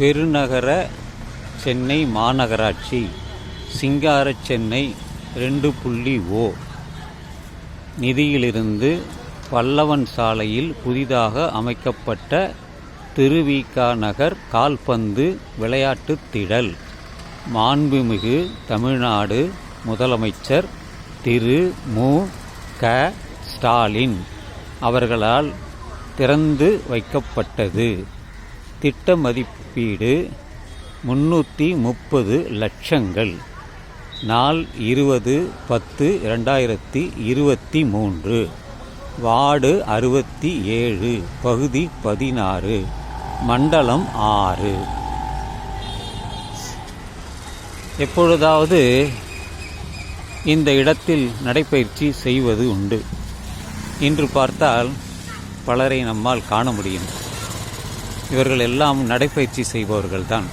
பெருநகர சென்னை மாநகராட்சி சிங்கார சென்னை ரெண்டு புள்ளி ஓ. நிதியிலிருந்து பல்லவன் சாலையில் புதிதாக அமைக்கப்பட்ட திருவிகா நகர் கால்பந்து விளையாட்டுத் திடல். மாண்புமிகு தமிழ்நாடு முதலமைச்சர் திரு. மு. க. ஸ்டாலின் அவர்களால் திறந்து வைக்கப்பட்டது. திட்ட மதிப்பீடு முன்னூற்றி முப்பது லட்சங்கள். நாள் இருபது பத்து ரெண்டாயிரத்தி இருபத்தி மூன்று. வார்டு அறுபத்தி ஏழு பகுதி பதினாறு மண்டலம் ஆறு. எப்பொழுதாவது இந்த இடத்தில் நடைப்பயிற்சி செய்வது உண்டு. இன்று பார்த்தால் பலரை நம்மால் காண முடியும். இவர்கள் எல்லாம் நடைப்பயிற்சி செய்பவர்கள்தான்.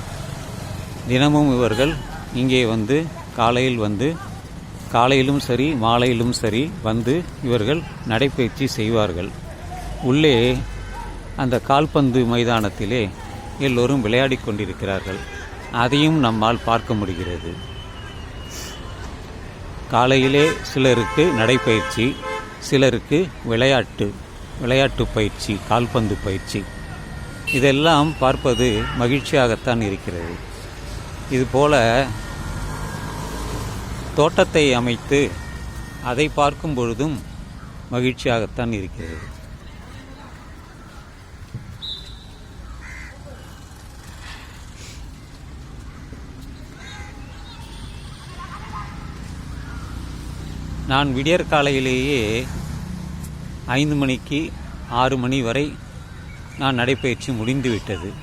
தினமும் இவர்கள் இங்கே வந்து காலையில் வந்து காலையிலும் சரி மாலையிலும் சரி வந்து இவர்கள் நடைப்பயிற்சி செய்வார்கள். உள்ளே அந்த கால்பந்து மைதானத்திலே எல்லோரும் விளையாடி கொண்டிருக்கிறார்கள். அதையும் நம்மால் பார்க்க முடிகிறது. காலையிலே சிலருக்கு நடைப்பயிற்சி சிலருக்கு விளையாட்டு விளையாட்டு பயிற்சி கால்பந்து பயிற்சி. இதெல்லாம் பார்ப்பது மகிழ்ச்சியாகத்தான் இருக்கிறது. இதுபோல தோட்டத்தை அமைத்து அதை பார்க்கும் பொழுதும் மகிழ்ச்சியாகத்தான் இருக்கிறது. நான் விடியற்காலையிலேயே ஐந்து மணிக்கு ஆறு மணி வரை நான் நடைப்பயிற்சி முடிந்துவிட்டது.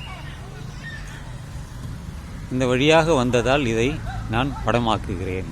இந்த வழியாக வந்ததால் இதை நான் படமாக்குகிறேன்.